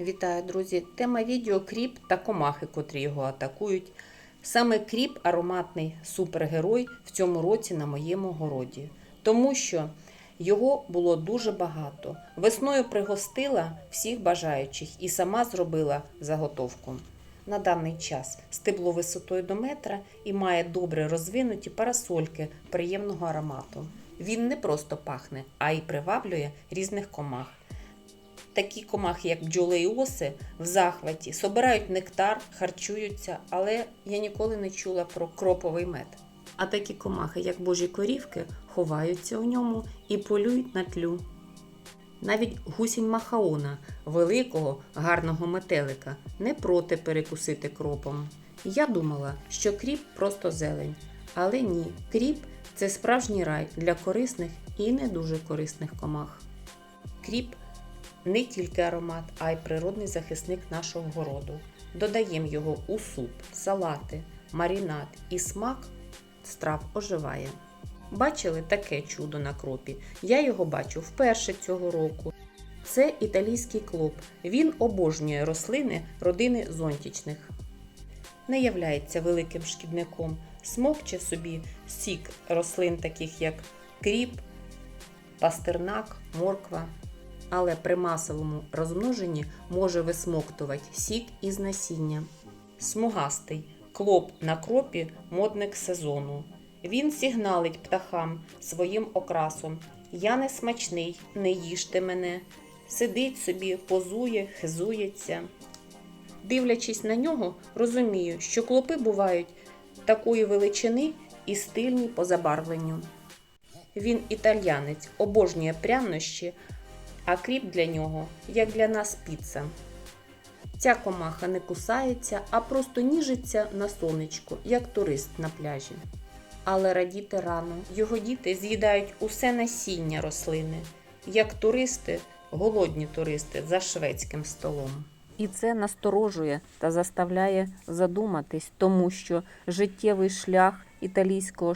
Вітаю, друзі! Тема відео кріп та комахи, котрі його атакують. Саме кріп ароматний супергерой в цьому році на моєму городі, тому що його було дуже багато. Весною пригостила всіх бажаючих і сама зробила заготовку. На даний час стебло висотою до метра і має добре розвинуті парасольки приємного аромату. Він не просто пахне, а й приваблює різних комах. Такі комахи, як бджоли і оси, в захваті, собирають нектар, харчуються, але я ніколи не чула про кроповий мед. А такі комахи, як божі корівки, ховаються у ньому і полюють на тлю. Навіть гусінь Махаона, великого гарного метелика, не проти перекусити кропом. Я думала, що кріп просто зелень. Але ні, кріп це справжній рай для корисних і не дуже корисних комах. Кріп не тільки аромат, а й природний захисник нашого городу. Додаємо його у суп, салати, маринад і смак страв оживає. Бачили таке чудо на кропі? Я його бачу вперше цього року. Це італійський клоп. Він обожнює рослини родини зонтічних. Не являється великим шкідником, смокче собі сік рослин, таких як кріп, пастернак, морква. Але при масовому розмноженні може висмоктувати сік із насіння. Смугастий клоп на кропі модник сезону. Він сигналить птахам своїм окрасом. Я не смачний, не їжте мене. Сидить собі, позує, хизується. Дивлячись на нього, розумію, що клопи бувають такої величини і стильні по забарвленню. Він італьянець, обожнює прянощі, а кріп для нього, як для нас піца. Ця комаха не кусається, а просто ніжиться на сонечку, як турист на пляжі. Але радіти рано, його діти з'їдають усе насіння рослини, як туристи, голодні туристи за шведським столом. І це насторожує та заставляє задуматись, тому що життєвий шлях італійського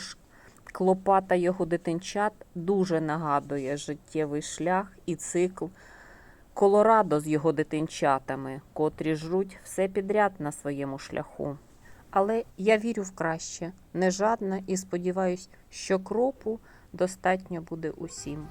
ш- клопа та його дитинчат дуже нагадує життєвий шлях і цикл Колорадо з його дитинчатами, котрі жруть все підряд на своєму шляху. Але я вірю в краще, не жадна і сподіваюсь, що кропу достатньо буде усім.